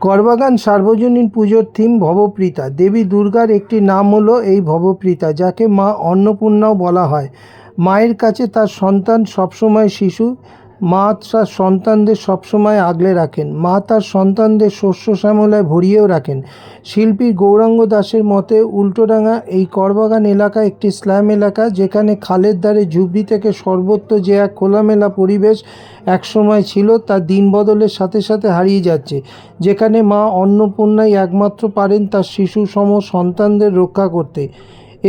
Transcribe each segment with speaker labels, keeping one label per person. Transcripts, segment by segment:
Speaker 1: করবাগান সার্বজনীন পুজোর থিম ভবপ্রীতা। দেবী দুর্গার একটি নাম হলো এই ভবপ্রীতা, যাকে মা অন্নপূর্ণাও বলা হয়। মায়ের কাছে তার সন্তান সবসময় শিশু। মা তার সন্তানদের সবসময় আগলে রাখেন। মা তার সন্তানদের শস্য শ্যামলায় ভরিয়েও রাখেন। শিল্পী গৌরাঙ্গ দাসের মতে উল্টোডাঙা এই করবাগান এলাকা একটি স্ল্যাম এলাকা যেখানে খালের দ্বারে ঝুপড়ি থেকে সর্বত্র যে এক খোলামেলা পরিবেশ একসময় ছিল, তা দিন বদলের সাথে সাথে হারিয়ে যাচ্ছে। যেখানে মা অন্নপূর্ণাই একমাত্র পারেন তার শিশু সম সন্তানদের রক্ষা করতে।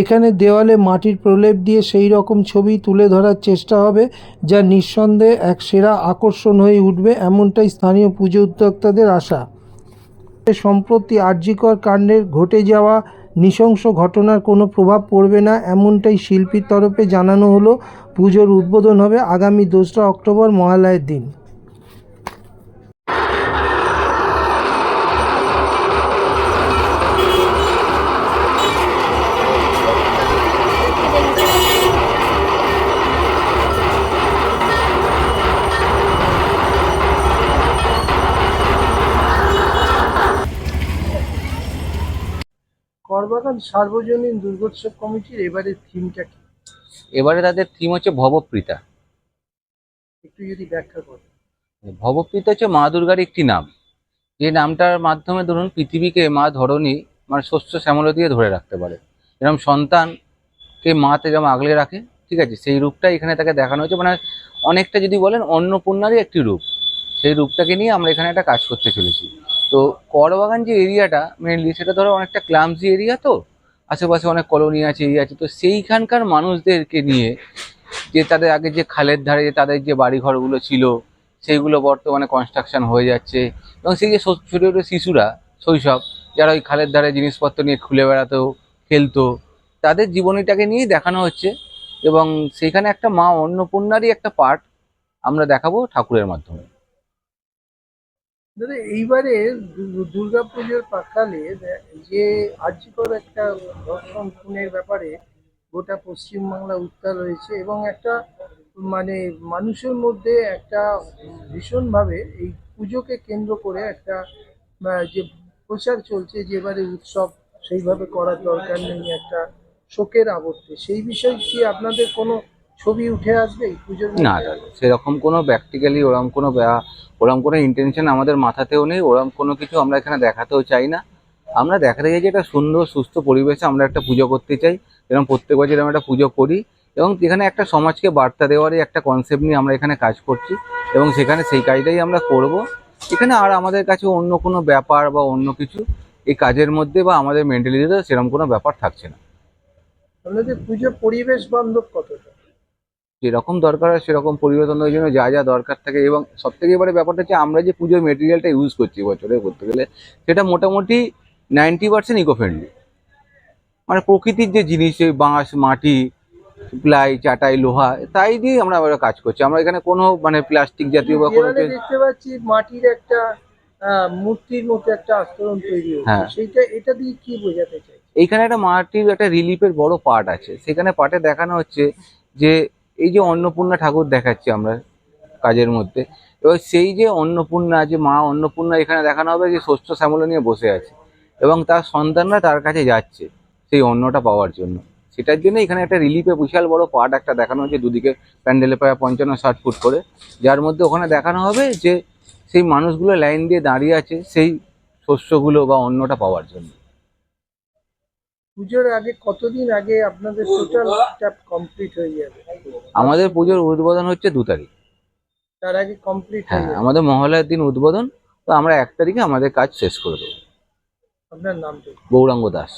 Speaker 1: এখানে দেওয়ালে মাটির প্রলেপ দিয়ে সেই রকম ছবি তুলে ধরার চেষ্টা হবে, যা নিঃসন্দেহে এক সেরা আকর্ষণ হয়ে উঠবে এমনটাই স্থানীয় পুজো উদ্যোক্তাদের আশা। সম্প্রতি আর্যিকর কাণ্ডের ঘটে যাওয়া নৃশংস ঘটনার কোনো প্রভাব পড়বে না এমনটাই শিল্পীর তরফে জানানো হলো। পুজোর উদ্বোধন হবে আগামী দোসরা অক্টোবর মহালয়ের দিন। করবাগান সার্বজনীন দুর্গোৎসব কমিটির এবারের থিমটা কি?
Speaker 2: এবারে তাদের থিম হচ্ছে ভবপ্রীতা।
Speaker 1: একটু যদি ব্যাখ্যা করেন।
Speaker 2: ভবপ্রীতা হচ্ছে মা দুর্গার একটি নাম। যে নামটার মাধ্যমে ধরুন পৃথিবীকে মা ধরণী মানে শস্য শ্যামল দিয়ে ধরে রাখতে পারে। এরকম সন্তানকে মাতে যেমন আগলে রাখে ঠিক আছে সেই রূপটা এখানে তাকে দেখানো হয়েছে। মানে অনেকটা যদি বলেন অন্নপূর্ণারই একটি রূপ। সেই রূপটাকে নিয়ে আমরা এখানে একটা কাজ করতে চলেছি। তো করবাগান যে এরিয়াটা মেনলি সেটা ধরো অনেকটা ক্লামসি এরিয়া তো, আশেপাশে অনেক কলোনি আছে, এই আছে, তো সেইখানকার মানুষদেরকে নিয়ে যে তাদের আগে যে খালের ধারে যে তাদের যে বাড়িঘরগুলো ছিল, সেইগুলো বর্তমানে কনস্ট্রাকশন হয়ে যাচ্ছে। এবং সেই যে ছোটো ছোটো শিশুরা, শৈশব, যারা ওই খালের ধারে জিনিসপত্র নিয়ে খুলে বেড়াতো, খেলতো, তাদের জীবনীটাকে নিয়েই দেখানো হচ্ছে। এবং সেখানে একটা মা অন্নপূর্ণারই একটা পার্ট আমরা দেখাবো ঠাকুরের মাধ্যমে।
Speaker 1: দাদা, এইবারে দুর্গাপুজোর প্রাকালে যে আর্যিকর একটা ধর্ষণ খুনের ব্যাপারে গোটা পশ্চিমবাংলা উত্তাল হয়েছে এবং একটা মানে মানুষের মধ্যে একটা ভীষণভাবে এই পুজোকে কেন্দ্র করে একটা যে প্রচার চলছে যে এবারে উৎসব সেইভাবে করার দরকার নেই, একটা শোকের আবর্তে সেই বিষয়ে কি আপনাদের কোনো ছবি উঠে আসবে এই পুজোর
Speaker 2: না? সেরকম কোনো প্র্যাকটিক্যালি ওরকম কোনো ওরকম কোনো ইন্টেনশন আমাদের মাথাতেও নেই ওরকম কোনো কিছু আমরা এখানে দেখাতেও চাই না। আমরা দেখাতে চাই যে একটা সুন্দর, সুস্থ পরিবেশে আমরা একটা পুজো করতে চাই এবং প্রত্যেক বছর আমরা একটা পুজো করি এবং এখানে একটা সমাজকে বার্তা দেওয়ারই একটা কনসেপ্ট নিয়ে আমরা এখানে কাজ করছি এবং সেখানে সেই কাজটাই আমরা করব। এখানে আর আমাদের কাছে অন্য কোনো ব্যাপার বা অন্য কিছু এই কাজের মধ্যে বা আমাদের মেন্টালিটিতে সেরকম কোনো ব্যাপার থাকছে না।
Speaker 1: পুজো পরিবেশ বান্ধব কতটা?
Speaker 2: যেরকম দরকার হয় সেরকম পরিবর্তনের জন্য যা যা দরকার থাকে। এবং সব থেকে এবারে ব্যাপারটা হচ্ছে আমরা যে পুজোর মেটেরিয়ালটা ইউজ করছি বছরে করতে গেলে সেটা মোটামুটি নাইনটি পার্সেন্ট ইকো ফ্রেন্ডলি মানে প্রকৃতির যে জিনিস বাঁশ মাটি প্লাই চাটাই লোহা তাই দিয়ে আমরা আমরা কাজ করছি। আমরা এখানে কোনো মানে প্লাস্টিক জাতীয় বা কোনো
Speaker 1: দেখতে পাচ্ছি মাটির একটা মূর্তির মতো একটা আস্তরণ তৈরি
Speaker 2: হ্যাঁ।
Speaker 1: সেইটা এটা দিয়ে কি বোঝাতে চাই
Speaker 2: এইখানে একটা মাটির একটা রিলিফের বড় পার্ট আছে। সেখানে পার্টে দেখানো হচ্ছে যে এই যে অন্নপূর্ণা ঠাকুর দেখাচ্ছি আমরা কাজের মধ্যে। এবার সেই যে অন্নপূর্ণা, যে মা অন্নপূর্ণা এখানে দেখানো হবে যে শস্য শ্যামলা নিয়ে বসে আছে এবং তার সন্তানরা তার কাছে যাচ্ছে সেই অন্নটা পাওয়ার জন্য। সেটার জন্য এখানে একটা রিলিফে বিশাল বড় পার্ট একটা দেখানো হচ্ছে দুদিকে প্যান্ডেলে প্রায় পঞ্চান্ন ষাট ফুট করে। যার মধ্যে ওখানে দেখানো হবে যে সেই মানুষগুলো লাইন দিয়ে দাঁড়িয়ে আছে সেই শস্যগুলো বা অন্নটা পাওয়ার জন্য।
Speaker 1: পুজোর আগে কতদিন আগে আপনাদের টোটাল কমপ্লিট হয়ে যাবে?
Speaker 2: আমাদের পুজোর উদ্বোধন হচ্ছে দু তারিখ।
Speaker 1: তার আগে কমপ্লিট হয়ে
Speaker 2: আমাদের মহলার দিন উদ্বোধন তো আমরা এক তারিখে আমাদের কাজ শেষ করে দেবো।
Speaker 1: আপনার নাম
Speaker 2: গৌরাঙ্গ দাস।